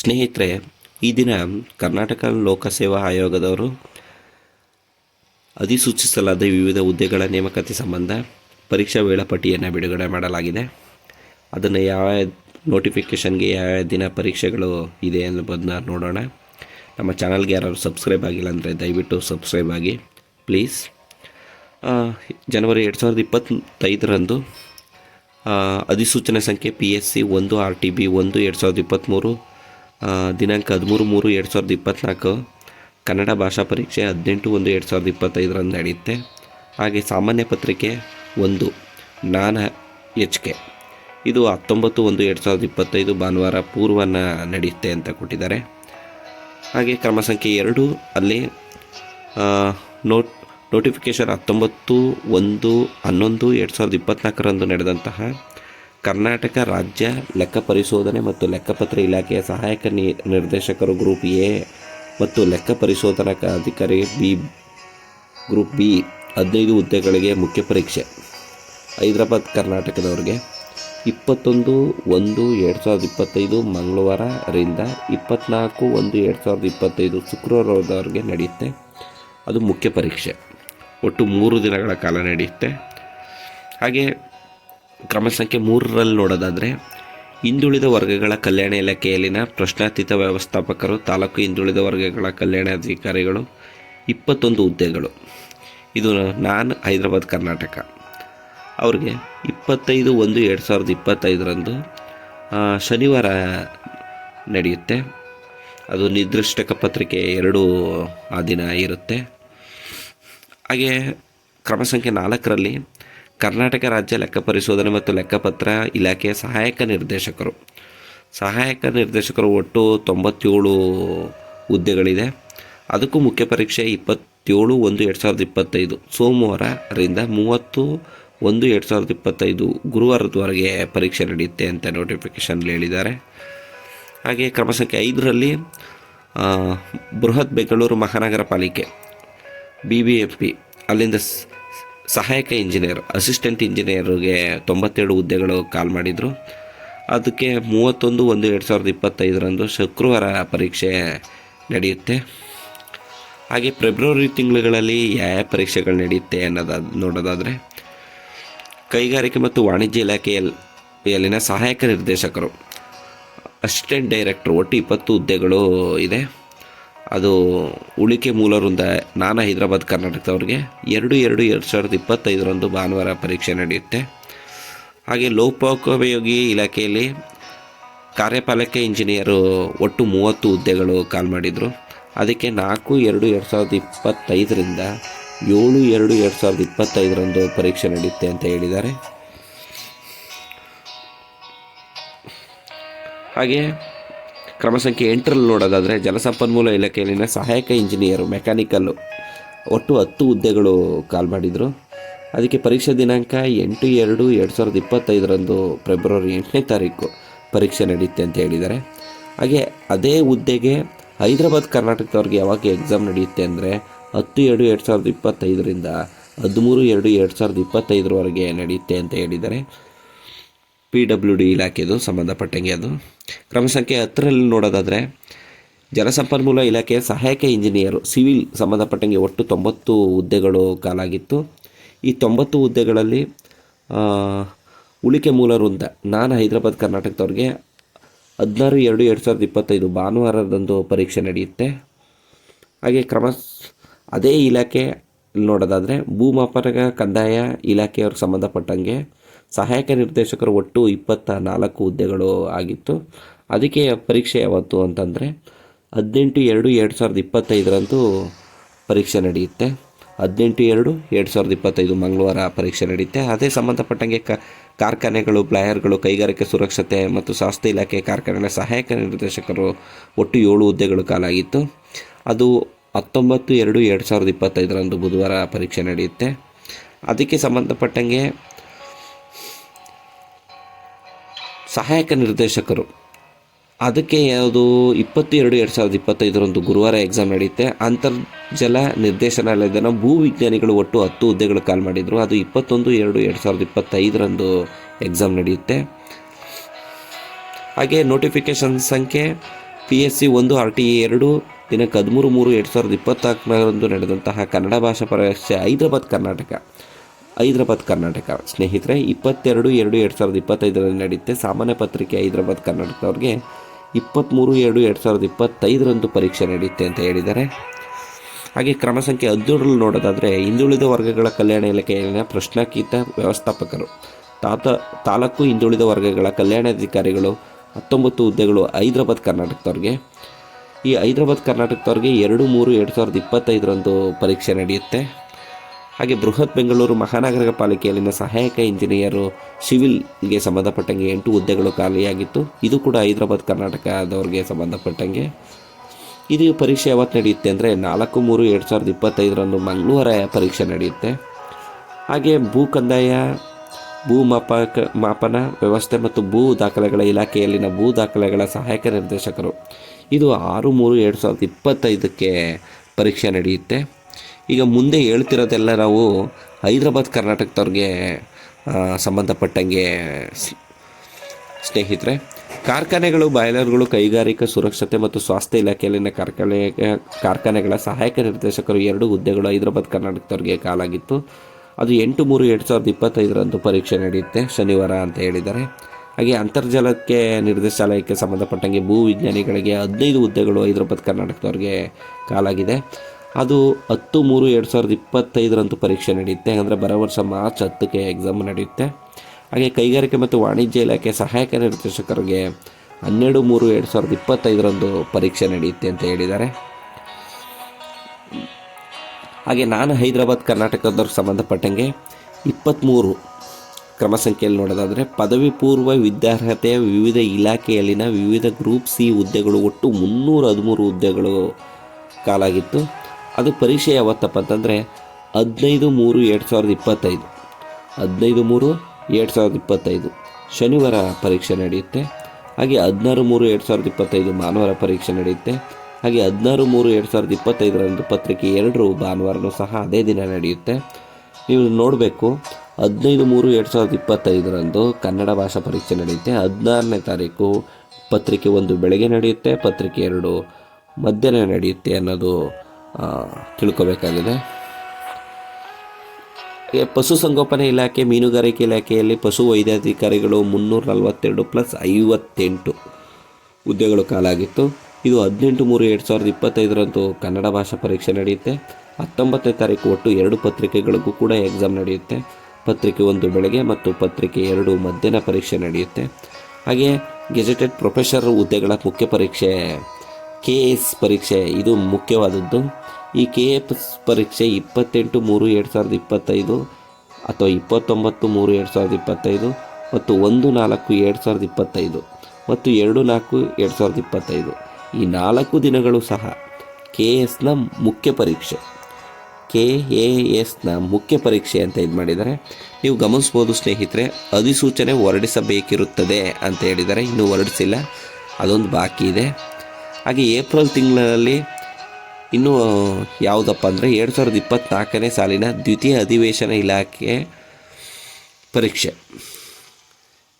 ಸ್ನೇಹಿತರೆ, ಈ ದಿನ ಕರ್ನಾಟಕ ಲೋಕಸೇವಾ ಆಯೋಗದವರು ಅಧಿಸೂಚಿಸಲಾದ ವಿವಿಧ ಹುದ್ದೆಗಳ ನೇಮಕಾತಿ ಸಂಬಂಧ ಪರೀಕ್ಷಾ ವೇಳಾಪಟ್ಟಿಯನ್ನು ಬಿಡುಗಡೆ ಮಾಡಲಾಗಿದೆ. ಅದನ್ನು ಯಾವ ನೋಟಿಫಿಕೇಷನ್ಗೆ ಯಾವ ದಿನ ಪರೀಕ್ಷೆಗಳು ಇದೆ ಅನ್ನೋದನ್ನ ನೋಡೋಣ. ನಮ್ಮ ಚಾನಲ್ಗೆ ಯಾರು ಸಬ್ಸ್ಕ್ರೈಬ್ ಆಗಿಲ್ಲ ಅಂದರೆ ದಯವಿಟ್ಟು ಸಬ್ಸ್ಕ್ರೈಬ್ ಆಗಿ, ಪ್ಲೀಸ್. ಜನವರಿ ಎರಡು ಸಾವಿರದ ಇಪ್ಪತ್ತೈದರಂದು ಅಧಿಸೂಚನೆ ಸಂಖ್ಯೆ ಪಿ ಎಸ್ ಸಿ ಒಂದು ಆರ್ ಟಿ ಬಿ ಒಂದು, ಎರಡು ಸಾವಿರದ ಇಪ್ಪತ್ತ್ಮೂರು ದಿನಾಂಕ ಹದಿಮೂರು ಮೂರು ಎರಡು ಸಾವಿರದ ಇಪ್ಪತ್ತ್ನಾಲ್ಕು ಕನ್ನಡ ಭಾಷಾ ಪರೀಕ್ಷೆ ಹದಿನೆಂಟು ಒಂದು ಎರಡು ಸಾವಿರದ ಇಪ್ಪತ್ತೈದರಂದು ನಡೆಯುತ್ತೆ. ಹಾಗೆ ಸಾಮಾನ್ಯ ಪತ್ರಿಕೆ ಒಂದು ಜ್ಞಾನ ಎಚ್ ಕೆ. ಇದು ಹತ್ತೊಂಬತ್ತು ಒಂದು ಎರಡು ಸಾವಿರದ ಇಪ್ಪತ್ತೈದು ಭಾನುವಾರ ಪೂರ್ವನ ನಡೆಯುತ್ತೆ ಅಂತ ಕೊಟ್ಟಿದ್ದಾರೆ. ಹಾಗೆ ಕ್ರಮ ಸಂಖ್ಯೆ ಎರಡು ಅಲ್ಲಿ ನೋಟ್ ನೋಟಿಫಿಕೇಷನ್ ಹತ್ತೊಂಬತ್ತು ಒಂದು ಹನ್ನೊಂದು ಎರಡು ಸಾವಿರದ ಇಪ್ಪತ್ತ್ನಾಲ್ಕರಂದು ನಡೆದಂತಹ ಕರ್ನಾಟಕ ರಾಜ್ಯ ಲೆಕ್ಕ ಪರಿಶೋಧನೆ ಮತ್ತು ಲೆಕ್ಕಪತ್ರ ಇಲಾಖೆಯ ಸಹಾಯಕ ನಿರ್ದೇಶಕರು ಗ್ರೂಪ್ ಎ ಮತ್ತು ಲೆಕ್ಕ ಪರಿಶೋಧನಾ ಅಧಿಕಾರಿ ಬಿ ಗ್ರೂಪ್ ಬಿ ಹದಿನೈದು ಹುದ್ದೆಗಳಿಗೆ ಮುಖ್ಯ ಪರೀಕ್ಷೆ. ಹೈದರಾಬಾದ್, ಕರ್ನಾಟಕದವ್ರಿಗೆ. ಇಪ್ಪತ್ತೊಂದು, ಒಂದು, ಎರಡು ಸಾವಿರದ ಇಪ್ಪತ್ತೈದು ಮಂಗಳವಾರರಿಂದ ಇಪ್ಪತ್ನಾಲ್ಕು, ಒಂದು, ಎರಡು ಸಾವಿರದ ಇಪ್ಪತ್ತೈದು ಶುಕ್ರವಾರದವರೆಗೆ ನಡೆಯುತ್ತೆ. ಅದು ಮುಖ್ಯ ಪರೀಕ್ಷೆ. ಒಟ್ಟು ಮೂರು ದಿನಗಳ ಕಾಲ ನಡೆಯುತ್ತೆ. ಹಾಗೆ ಕ್ರಮ ಸಂಖ್ಯೆ ಮೂರರಲ್ಲಿ ನೋಡೋದಾದರೆ, ಹಿಂದುಳಿದ ವರ್ಗಗಳ ಕಲ್ಯಾಣ ಇಲಾಖೆಯಲ್ಲಿನ ಪ್ರಶ್ನಾತೀತ ವ್ಯವಸ್ಥಾಪಕರು, ತಾಲೂಕು ಹಿಂದುಳಿದ ವರ್ಗಗಳ ಕಲ್ಯಾಣ ಅಧಿಕಾರಿಗಳು, ಇಪ್ಪತ್ತೊಂದು ಹುದ್ದೆಗಳು. ಇದು ನಾನು ಹೈದರಾಬಾದ್ ಕರ್ನಾಟಕ. ಅವ್ರಿಗೆ ಇಪ್ಪತ್ತೈದು ಒಂದು ಎರಡು ಸಾವಿರದ ಇಪ್ಪತ್ತೈದರಂದು ಶನಿವಾರ ನಡೆಯುತ್ತೆ. ಅದು ನಿರ್ದಿಷ್ಟಕ ಪತ್ರಿಕೆ ಎರಡು ಆ ದಿನ ಇರುತ್ತೆ. ಹಾಗೆ ಕ್ರಮ ಸಂಖ್ಯೆ ನಾಲ್ಕರಲ್ಲಿ ಕರ್ನಾಟಕ ರಾಜ್ಯ ಲೆಕ್ಕ ಪರಿಶೋಧನೆ ಮತ್ತು ಲೆಕ್ಕಪತ್ರ ಇಲಾಖೆಯ ಸಹಾಯಕ ನಿರ್ದೇಶಕರು. ಸಹಾಯಕ ನಿರ್ದೇಶಕರು ಒಟ್ಟು ತೊಂಬತ್ತೇಳು ಹುದ್ದೆಗಳಿದೆ. ಅದಕ್ಕೂ ಮುಖ್ಯ ಪರೀಕ್ಷೆ ಇಪ್ಪತ್ತೇಳು ಒಂದು ಎರಡು ಸಾವಿರದ ಇಪ್ಪತ್ತೈದು. ಸೋಮವಾರರಿಂದ ಮೂವತ್ತು ಒಂದು ಎರಡು ಸಾವಿರದ ಇಪ್ಪತ್ತೈದು ಗುರುವಾರದವರೆಗೆ ಪರೀಕ್ಷೆ ನಡೆಯುತ್ತೆ ಅಂತ ನೋಟಿಫಿಕೇಷನ್ಲಿ ಹೇಳಿದ್ದಾರೆ. ಹಾಗೆ ಕ್ರಮ ಸಂಖ್ಯೆ ಐದರಲ್ಲಿ ಬೃಹತ್ ಬೆಂಗಳೂರು ಮಹಾನಗರ ಪಾಲಿಕೆ ಬಿ ಬಿ ಎಫ್ ಪಿ ಅಲ್ಲಿಂದ ಸಹಾಯಕ ಇಂಜಿನಿಯರ್ ಅಸಿಸ್ಟೆಂಟ್ ಇಂಜಿನಿಯರ್ಗೆ ತೊಂಬತ್ತೇಳು ಹುದ್ದೆಗಳು ಕಾಲ್ ಮಾಡಿದರು. ಅದಕ್ಕೆ ಮೂವತ್ತೊಂದು ಒಂದು ಎರಡು ಸಾವಿರದ ಇಪ್ಪತ್ತೈದರಂದು ಶುಕ್ರವಾರ ಪರೀಕ್ಷೆ ನಡೆಯುತ್ತೆ. ಹಾಗೆ ಫೆಬ್ರವರಿ ತಿಂಗಳುಗಳಲ್ಲಿ ಯಾವ ಪರೀಕ್ಷೆಗಳು ನಡೆಯುತ್ತೆ ಅನ್ನೋದು ನೋಡೋದಾದರೆ, ಕೈಗಾರಿಕೆ ಮತ್ತು ವಾಣಿಜ್ಯ ಇಲಾಖೆಯಲ್ಲಿನ ಸಹಾಯಕ ನಿರ್ದೇಶಕರು ಅಸಿಸ್ಟೆಂಟ್ ಡೈರೆಕ್ಟರ್ ಒಟ್ಟು ಇಪ್ಪತ್ತು ಹುದ್ದೆಗಳು ಇದೆ. ಅದು ಉಳಿಕೆ ಮೂಲ ವೃಂದ ನಾನು ಹೈದರಾಬಾದ್ ಕರ್ನಾಟಕದವ್ರಿಗೆ ಎರಡು ಎರಡು ಎರಡು ಸಾವಿರದ ಇಪ್ಪತ್ತೈದರಂದು ಭಾನುವಾರ ಪರೀಕ್ಷೆ ನಡೆಯುತ್ತೆ. ಹಾಗೆ ಲೋಕೋಪಯೋಗಿ ಇಲಾಖೆಯಲ್ಲಿ ಕಾರ್ಯಪಾಲಕ ಇಂಜಿನಿಯರು ಒಟ್ಟು ಮೂವತ್ತು ಹುದ್ದೆಗಳು ಕಾಲ್ ಮಾಡಿದರು. ಅದಕ್ಕೆ ನಾಲ್ಕು ಎರಡು ಎರಡು ಸಾವಿರದ ಇಪ್ಪತ್ತೈದರಿಂದ ಏಳು ಎರಡು ಎರಡು ಸಾವಿರದ ಇಪ್ಪತ್ತೈದರಂದು ಪರೀಕ್ಷೆ ನಡೆಯುತ್ತೆ ಅಂತ ಹೇಳಿದ್ದಾರೆ. ಹಾಗೆ ಕ್ರಮ ಸಂಖ್ಯೆ ಎಂಟರಲ್ಲಿ ನೋಡೋದಾದರೆ ಜಲಸಂಪನ್ಮೂಲ ಇಲಾಖೆಯಲ್ಲಿನ ಸಹಾಯಕ ಇಂಜಿನಿಯರು, ಮೆಕ್ಯಾನಿಕಲ್ಲು, ಒಟ್ಟು ಹತ್ತು ಹುದ್ದೆಗಳು ಕಾಲ್ ಮಾಡಿದರು. ಅದಕ್ಕೆ ಪರೀಕ್ಷೆ ದಿನಾಂಕ ಎಂಟು ಎರಡು ಎರಡು ಸಾವಿರದ ಇಪ್ಪತ್ತೈದರಂದು ಫೆಬ್ರವರಿ ಎಂಟನೇ ತಾರೀಕು ಪರೀಕ್ಷೆ ನಡೆಯುತ್ತೆ ಅಂತ ಹೇಳಿದ್ದಾರೆ. ಹಾಗೆ ಅದೇ ಹುದ್ದೆಗೆ ಹೈದರಾಬಾದ್ ಕರ್ನಾಟಕದವ್ರಿಗೆ ಯಾವಾಗ ಎಕ್ಸಾಮ್ ನಡೆಯುತ್ತೆ ಅಂದರೆ ಹತ್ತು ಎರಡು ಎರಡು ಸಾವಿರದ ಇಪ್ಪತ್ತೈದರಿಂದ ಹದಿಮೂರು ಎರಡು ಎರಡು ಸಾವಿರದ ಇಪ್ಪತ್ತೈದರವರೆಗೆ ನಡೆಯುತ್ತೆ ಅಂತ ಹೇಳಿದ್ದಾರೆ. ಪಿ ಡಬ್ಲ್ಯೂ ಡಿ ಇಲಾಖೆದು ಸಂಬಂಧಪಟ್ಟಂಗೆ ಅದು. ಕ್ರಮ ಸಂಖ್ಯೆ ಹತ್ತರಲ್ಲಿ ನೋಡೋದಾದರೆ, ಜಲಸಂಪನ್ಮೂಲ ಇಲಾಖೆಯ ಸಹಾಯಕ ಇಂಜಿನಿಯರು, ಸಿವಿಲ್ ಸಂಬಂಧಪಟ್ಟಂಗೆ ಒಟ್ಟು ತೊಂಬತ್ತು ಹುದ್ದೆಗಳು ಕಾಲಾಗಿತ್ತು. ಈ ತೊಂಬತ್ತು ಹುದ್ದೆಗಳಲ್ಲಿ ಉಳಿಕೆ ಮೂಲ ವೃಂದ ನಾನು ಹೈದರಾಬಾದ್ ಕರ್ನಾಟಕದವ್ರಿಗೆ ಹದಿನಾರು ಎರಡು ಎರಡು ಸಾವಿರದ ಇಪ್ಪತ್ತೈದು ಭಾನುವಾರದಂದು ಪರೀಕ್ಷೆ ನಡೆಯುತ್ತೆ. ಹಾಗೆ ಕ್ರಮ ಅದೇ ಇಲಾಖೆ ನೋಡೋದಾದರೆ ಭೂಮಾಪನ ಕಂದಾಯ ಇಲಾಖೆಯವ್ರಿಗೆ ಸಂಬಂಧಪಟ್ಟಂಗೆ ಸಹಾಯಕ ನಿರ್ದೇಶಕರು ಒಟ್ಟು ಇಪ್ಪತ್ತ ನಾಲ್ಕು ಹುದ್ದೆಗಳು ಆಗಿತ್ತು. ಅದಕ್ಕೆ ಪರೀಕ್ಷೆ ಯಾವತ್ತು ಅಂತಂದರೆ ಹದಿನೆಂಟು ಎರಡು ಎರಡು ಸಾವಿರದ ಇಪ್ಪತ್ತೈದರಂದು ಪರೀಕ್ಷೆ ನಡೆಯುತ್ತೆ. ಹದಿನೆಂಟು ಎರಡು ಎರಡು ಸಾವಿರದ ಇಪ್ಪತ್ತೈದು ಮಂಗಳವಾರ ಪರೀಕ್ಷೆ ನಡೆಯುತ್ತೆ. ಅದೇ ಸಂಬಂಧಪಟ್ಟಂಗೆ ಕ ಕಾರ್ಖಾನೆಗಳು ಪ್ಲಾಯರ್ಗಳು ಕೈಗಾರಿಕೆ ಸುರಕ್ಷತೆ ಮತ್ತು ಸ್ವಾಸ್ಥ್ಯ ಇಲಾಖೆ ಕಾರ್ಖಾನೆಗಳ ಸಹಾಯಕ ನಿರ್ದೇಶಕರು ಒಟ್ಟು ಏಳು ಹುದ್ದೆಗಳು ಕಾಲಾಗಿತ್ತು. ಅದು ಹತ್ತೊಂಬತ್ತು ಎರಡು ಎರಡು ಸಾವಿರದ ಇಪ್ಪತ್ತೈದರಂದು ಬುಧವಾರ ಪರೀಕ್ಷೆ ನಡೆಯುತ್ತೆ. ಅದಕ್ಕೆ ಸಂಬಂಧಪಟ್ಟಂಗೆ ಸಹಾಯಕ ನಿರ್ದೇಶಕರು. ಅದಕ್ಕೆ ಯಾವುದು ಇಪ್ಪತ್ತೆರಡು ಎರಡು ಸಾವಿರದ ಇಪ್ಪತ್ತೈದರಂದು ಗುರುವಾರ ಎಕ್ಸಾಮ್ ನಡೆಯುತ್ತೆ ಅಂತರ್ಜಲ ನಿರ್ದೇಶನಾಲಯದ ಭೂವಿಜ್ಞಾನಿಗಳು ಒಟ್ಟು ಹತ್ತು ಹುದ್ದೆಗಳು ಕಾಲ್ ಮಾಡಿದರು. ಅದು ಇಪ್ಪತ್ತೊಂದು ಎರಡು ಎರಡು ಸಾವಿರದ ಇಪ್ಪತ್ತೈದರಂದು ಎಕ್ಸಾಮ್ ನಡೆಯುತ್ತೆ ಹಾಗೆ ನೋಟಿಫಿಕೇಷನ್ ಸಂಖ್ಯೆ ಪಿ ಎಸ್ ಸಿ ಒಂದು ಆರ್ ಟಿ ಎ ಎರಡು, ದಿನಕ್ಕೆ ಹದಿಮೂರು ಮೂರು ಎರಡು ಸಾವಿರದ ಇಪ್ಪತ್ತಾಲ್ಕರಂದು ನಡೆದಂತಹ ಕನ್ನಡ ಭಾಷಾ ಪರೀಕ್ಷೆ ಹೈದರಾಬಾದ್ ಕರ್ನಾಟಕ. ಹೈದರಾಬಾದ್ ಕರ್ನಾಟಕ. ಸ್ನೇಹಿತರೆ, ಇಪ್ಪತ್ತೆರಡು ಎರಡು ಎರಡು ಸಾವಿರದ ಇಪ್ಪತ್ತೈದರಲ್ಲಿ ನಡೆಯುತ್ತೆ ಸಾಮಾನ್ಯ ಪತ್ರಿಕೆ ಹೈದರಾಬಾದ್ ಕರ್ನಾಟಕದವ್ರಿಗೆ ಇಪ್ಪತ್ತ್ಮೂರು ಎರಡು ಎರಡು ಸಾವಿರದ ಇಪ್ಪತ್ತೈದರಂದು ಪರೀಕ್ಷೆ ನಡೆಯುತ್ತೆ ಅಂತ ಹೇಳಿದ್ದಾರೆ. ಹಾಗೆ ಕ್ರಮ ಸಂಖ್ಯೆ ಹದಿನೇಳರಲ್ಲಿ ನೋಡೋದಾದರೆ, ಹಿಂದುಳಿದ ವರ್ಗಗಳ ಕಲ್ಯಾಣ ಇಲಾಖೆಯಲ್ಲಿನ ಪ್ರಶ್ನಾಕೀತ ವ್ಯವಸ್ಥಾಪಕರು, ತಾತ, ತಾಲೂಕು ಹಿಂದುಳಿದ ವರ್ಗಗಳ ಕಲ್ಯಾಣಾಧಿಕಾರಿಗಳು ಹತ್ತೊಂಬತ್ತು ಹುದ್ದೆಗಳು ಹೈದರಾಬಾದ್ ಕರ್ನಾಟಕದವ್ರಿಗೆ. ಈ ಹೈದರಾಬಾದ್ ಕರ್ನಾಟಕದವ್ರಿಗೆ ಎರಡು ಮೂರು ಎರಡು ಸಾವಿರದ ಇಪ್ಪತ್ತೈದರಂದು ಪರೀಕ್ಷೆ ನಡೆಯುತ್ತೆ. ಹಾಗೆ ಬೃಹತ್ ಬೆಂಗಳೂರು ಮಹಾನಗರ ಪಾಲಿಕೆಯಲ್ಲಿನ ಸಹಾಯಕ ಇಂಜಿನಿಯರು ಸಿವಿಲ್ಗೆ ಸಂಬಂಧಪಟ್ಟಂಗೆ ಎಂಟು ಹುದ್ದೆಗಳು ಖಾಲಿಯಾಗಿತ್ತು. ಇದು ಕೂಡ ಹೈದರಾಬಾದ್, ಕರ್ನಾಟಕದವ್ರಿಗೆ ಸಂಬಂಧಪಟ್ಟಂಗೆ. ಇದು ಪರೀಕ್ಷೆ ಯಾವತ್ತು ನಡೆಯುತ್ತೆ ಅಂದರೆ ನಾಲ್ಕು ಮೂರು ಎರಡು ಸಾವಿರದ ಇಪ್ಪತ್ತೈದರಂದು ಮಂಗಳೂರ ಪರೀಕ್ಷೆ ನಡೆಯುತ್ತೆ. ಹಾಗೆ ಭೂ ಕಂದಾಯ, ಭೂ ಮಾಪಕ, ಮಾಪನ ವ್ಯವಸ್ಥೆ ಮತ್ತು ಭೂ ದಾಖಲೆಗಳ ಇಲಾಖೆಯಲ್ಲಿನ ಭೂ ದಾಖಲೆಗಳ ಸಹಾಯಕ ನಿರ್ದೇಶಕರು. ಇದು ಆರು ಮೂರು ಎರಡು ಸಾವಿರದ ಇಪ್ಪತ್ತೈದಕ್ಕೆ ಪರೀಕ್ಷೆ ನಡೆಯುತ್ತೆ. ಈಗ ಮುಂದೆ ಹೇಳ್ತಿರೋದೆಲ್ಲ ನಾವು ಹೈದ್ರಾಬಾದ್ ಕರ್ನಾಟಕದವ್ರಿಗೆ ಸಂಬಂಧಪಟ್ಟಂಗೆ ಸ್ನೇಹಿತರೆ, ಕಾರ್ಖಾನೆಗಳು, ಬಾಯ್ಲರ್ಗಳು, ಕೈಗಾರಿಕಾ ಸುರಕ್ಷತೆ ಮತ್ತು ಸ್ವಾಸ್ಥ್ಯ ಇಲಾಖೆಯಲ್ಲಿನ ಕಾರ್ಖಾನೆ, ಕಾರ್ಖಾನೆಗಳ ಸಹಾಯಕ ನಿರ್ದೇಶಕರು ಎರಡು ಹುದ್ದೆಗಳು ಹೈದರಾಬಾದ್ ಕರ್ನಾಟಕದವ್ರಿಗೆ ಕಾಲಾಗಿತ್ತು. ಅದು ಎಂಟು ಮೂರು ಎರಡು ಸಾವಿರದ ಇಪ್ಪತ್ತೈದರಂದು ಪರೀಕ್ಷೆ ನಡೆಯುತ್ತೆ, ಶನಿವಾರ ಅಂತ ಹೇಳಿದ್ದಾರೆ. ಹಾಗೆ ಅಂತರ್ಜಲಕ್ಕೆ ನಿರ್ದೇಶಾಲಯಕ್ಕೆ ಸಂಬಂಧಪಟ್ಟಂಗೆ ಭೂ ವಿಜ್ಞಾನಿಗಳಿಗೆ ಹದಿನೈದು ಹುದ್ದೆಗಳು ಹೈದರಾಬಾದ್ ಕರ್ನಾಟಕದವ್ರಿಗೆ ಕಾಲಾಗಿದೆ. ಅದು ಹತ್ತು ಮೂರು ಎರಡು ಸಾವಿರದ ಇಪ್ಪತ್ತೈದರಂತೂ ಪರೀಕ್ಷೆ ನಡೆಯುತ್ತೆ. ಅಂದರೆ ಬರೋ ವರ್ಷ ಮಾರ್ಚ್ ಹತ್ತಕ್ಕೆ ಎಕ್ಸಾಮ್ ನಡೆಯುತ್ತೆ. ಹಾಗೆ ಕೈಗಾರಿಕೆ ಮತ್ತು ವಾಣಿಜ್ಯ ಇಲಾಖೆ ಸಹಾಯಕ ನಿರ್ದೇಶಕರಿಗೆ ಹನ್ನೆರಡು ಮೂರು ಎರಡು ಸಾವಿರದ ಇಪ್ಪತ್ತೈದರಂದು ಪರೀಕ್ಷೆ ನಡೆಯುತ್ತೆ ಅಂತ ಹೇಳಿದ್ದಾರೆ. ಹಾಗೆ ನಾನು ಹೈದರಾಬಾದ್ ಕರ್ನಾಟಕದವ್ರಿಗೆ ಸಂಬಂಧಪಟ್ಟಂಗೆ ಇಪ್ಪತ್ತ್ಮೂರು ಕ್ರಮ ಸಂಖ್ಯೆಯಲ್ಲಿ ನೋಡೋದಾದರೆ, ಪದವಿ ಪೂರ್ವ ವಿದ್ಯಾರ್ಹತೆಯ ವಿವಿಧ ಇಲಾಖೆಯಲ್ಲಿನ ವಿವಿಧ ಗ್ರೂಪ್ ಸಿ ಹುದ್ದೆಗಳು ಒಟ್ಟು ಮುನ್ನೂರ ಹದಿಮೂರು ಹುದ್ದೆಗಳು ಕಾಲಾಗಿತ್ತು. ಅದು ಪರೀಕ್ಷೆ ಯಾವತ್ತಪ್ಪ ಅಂತಂದರೆ ಹದಿನೈದು ಮೂರು ಎರಡು ಸಾವಿರದ ಇಪ್ಪತ್ತೈದು. ಹದಿನೈದು ಮೂರು ಎರಡು ಸಾವಿರದ ಇಪ್ಪತ್ತೈದು. ಶನಿವಾರ ಪರೀಕ್ಷೆ ನಡೆಯುತ್ತೆ. ಹಾಗೆ ಹದಿನಾರು ಮೂರು ಎರಡು ಸಾವಿರದ ಇಪ್ಪತ್ತೈದು ಭಾನುವಾರ ಪರೀಕ್ಷೆ ನಡೆಯುತ್ತೆ. ಹಾಗೆ ಹದಿನಾರು ಮೂರು ಎರಡು ಸಾವಿರದ ಇಪ್ಪತ್ತೈದರಂದು ಪತ್ರಿಕೆ ಎರಡರು ಭಾನುವಾರನೂ ಸಹ ಅದೇ ದಿನ ನಡೆಯುತ್ತೆ. ನೀವು ನೋಡಬೇಕು, ಹದಿನೈದು ಮೂರು ಎರಡು ಸಾವಿರದ ಇಪ್ಪತ್ತೈದರಂದು ಕನ್ನಡ ಭಾಷಾ ಪರೀಕ್ಷೆ ನಡೆಯುತ್ತೆ. ಹದಿನಾರನೇ ತಾರೀಕು ಪತ್ರಿಕೆ ಒಂದು ಬೆಳಗ್ಗೆ ನಡೆಯುತ್ತೆ, ಪತ್ರಿಕೆ ಎರಡು ಮಧ್ಯಾಹ್ನ ನಡೆಯುತ್ತೆ ಅನ್ನೋದು ತಿಳ್ಕೊಬೇಕಾಗಿದೆ. ಪಶುಸಂಗೋಪನೆ ಇಲಾಖೆ, ಮೀನುಗಾರಿಕೆ ಇಲಾಖೆಯಲ್ಲಿ ಪಶು ವೈದ್ಯಾಧಿಕಾರಿಗಳು ಮುನ್ನೂರ ನಲವತ್ತೆರಡು ಪ್ಲಸ್ ಐವತ್ತೆಂಟು ಹುದ್ದೆಗಳು ಕಾಲಾಗಿತ್ತು. ಇದು ಹದಿನೆಂಟು ಮೂರು ಎರಡು ಸಾವಿರದ ಇಪ್ಪತ್ತೈದರಂದು ಕನ್ನಡ ಭಾಷಾ ಪರೀಕ್ಷೆ ನಡೆಯುತ್ತೆ. ಹತ್ತೊಂಬತ್ತನೇ ತಾರೀಕು ಒಟ್ಟು ಎರಡು ಪತ್ರಿಕೆಗಳಿಗೂ ಕೂಡ ಎಕ್ಸಾಮ್ ನಡೆಯುತ್ತೆ. ಪತ್ರಿಕೆ ಒಂದು ಬೆಳಗ್ಗೆ ಮತ್ತು ಪತ್ರಿಕೆ ಎರಡು ಮಧ್ಯಾಹ್ನ ಪರೀಕ್ಷೆ ನಡೆಯುತ್ತೆ. ಹಾಗೆ ಗೆಜೆಟೆಡ್ ಪ್ರೊಫೆಸರ್ ಹುದ್ದೆಗಳ ಮುಖ್ಯ ಪರೀಕ್ಷೆ, ಕೆ ಎಸ್ ಪರೀಕ್ಷೆ, ಇದು ಮುಖ್ಯವಾದದ್ದು. ಈ ಕೆ ಎಫ್ ಪರೀಕ್ಷೆ ಇಪ್ಪತ್ತೆಂಟು ಮೂರು ಎರಡು ಸಾವಿರದ ಇಪ್ಪತ್ತೈದು ಅಥವಾ ಇಪ್ಪತ್ತೊಂಬತ್ತು ಮೂರು ಎರಡು ಸಾವಿರದ ಇಪ್ಪತ್ತೈದು ಮತ್ತು ಒಂದು ನಾಲ್ಕು ಎರಡು ಸಾವಿರದ ಇಪ್ಪತ್ತೈದು ಮತ್ತು ಎರಡು ನಾಲ್ಕು ಎರಡು ಸಾವಿರದ ಇಪ್ಪತ್ತೈದು. ಈ ನಾಲ್ಕು ದಿನಗಳು ಸಹ ಕೆ ಎಸ್ನ ಮುಖ್ಯ ಪರೀಕ್ಷೆ. ಕೆ ಎ ಎಸ್ನ ಮುಖ್ಯ ಪರೀಕ್ಷೆ ಅಂತ ಇದು ಮಾಡಿದ್ದಾರೆ ನೀವು ಗಮನಿಸ್ಬೋದು ಸ್ನೇಹಿತರೆ, ಅಧಿಸೂಚನೆ ಹೊರಡಿಸಬೇಕಿರುತ್ತದೆ ಅಂತ ಹೇಳಿದರೆ ಇನ್ನೂ ಹೊರಡಿಸಿಲ್ಲ, ಅದೊಂದು ಬಾಕಿ ಇದೆ. ಹಾಗೆ ಏಪ್ರಿಲ್ ತಿಂಗಳಲ್ಲಿ ಇನ್ನೂ, ಯಾವುದಪ್ಪ ಅಂದರೆ ಎರಡು ಸಾವಿರದ ಇಪ್ಪತ್ತ್ನಾಲ್ಕನೇ ಸಾಲಿನ ದ್ವಿತೀಯ ಅಧಿವೇಶನ ಇಲಾಖೆ ಪರೀಕ್ಷೆ.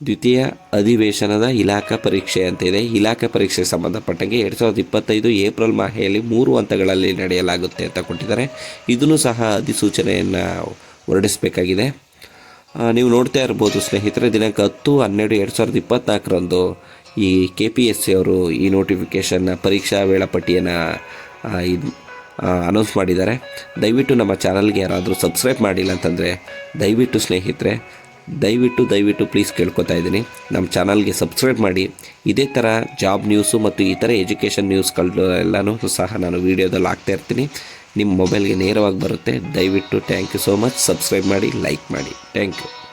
ದ್ವಿತೀಯ ಅಧಿವೇಶನದ ಇಲಾಖಾ ಪರೀಕ್ಷೆ ಅಂತ ಇದೆ. ಇಲಾಖಾ ಪರೀಕ್ಷೆಗೆ ಸಂಬಂಧಪಟ್ಟಂಗೆ ಎರಡು ಸಾವಿರದ ಇಪ್ಪತ್ತೈದು ಏಪ್ರಿಲ್ ಮಾಹೆಯಲ್ಲಿ ಮೂರು ಹಂತಗಳಲ್ಲಿ ನಡೆಯಲಾಗುತ್ತೆ ಅಂತ ಕೊಟ್ಟಿದ್ದಾರೆ. ಇದನ್ನು ಸಹ ಅಧಿಸೂಚನೆಯನ್ನು ಹೊರಡಿಸಬೇಕಾಗಿದೆ. ನೀವು ನೋಡ್ತಾ ಇರ್ಬೋದು ಸ್ನೇಹಿತರೆ, ದಿನಾಂಕ ಹತ್ತು ಹನ್ನೆರಡು ಎರಡು ಸಾವಿರದ ಇಪ್ಪತ್ತ್ನಾಲ್ಕರಂದು ಈ ಕೆ ಪಿ ಎಸ್ ಸಿ ಅವರು ಈ ನೋಟಿಫಿಕೇಷನ್ನ ಪರೀಕ್ಷಾ ವೇಳಾಪಟ್ಟಿಯನ್ನು ಇದು ಅನೌನ್ಸ್ ಮಾಡಿದ್ದಾರೆ. ದಯವಿಟ್ಟು ನಮ್ಮ ಚಾನಲ್ಗೆ ಯಾರಾದರೂ ಸಬ್ಸ್ಕ್ರೈಬ್ ಮಾಡಿಲ್ಲ ಅಂತಂದರೆ ದಯವಿಟ್ಟು ಸ್ನೇಹಿತರೆ, ದಯವಿಟ್ಟು ದಯವಿಟ್ಟು ಪ್ಲೀಸ್ ಕೇಳ್ಕೊತಾ ಇದ್ದೀನಿ. ನಮ್ಮ ಚಾನಲ್ಗೆ ಸಬ್ಸ್ಕ್ರೈಬ್ ಮಾಡಿ. ಇದೇ ಥರ ಜಾಬ್ ನ್ಯೂಸು ಮತ್ತು ಇತರೆ ಎಜುಕೇಷನ್ ನ್ಯೂಸ್ಗಳು ಎಲ್ಲನೂ ಸಹ ನಾನು ವೀಡಿಯೋದಲ್ಲಿ ಹಾಕ್ತಾ ಇರ್ತೀನಿ. ನಿಮ್ಮ ಮೊಬೈಲ್ಗೆ ನೇರವಾಗಿ ಬರುತ್ತೆ. ದಯವಿಟ್ಟು thank you so much subscribe ಮಾಡಿ ಲೈಕ್ ಮಾಡಿ. Thank you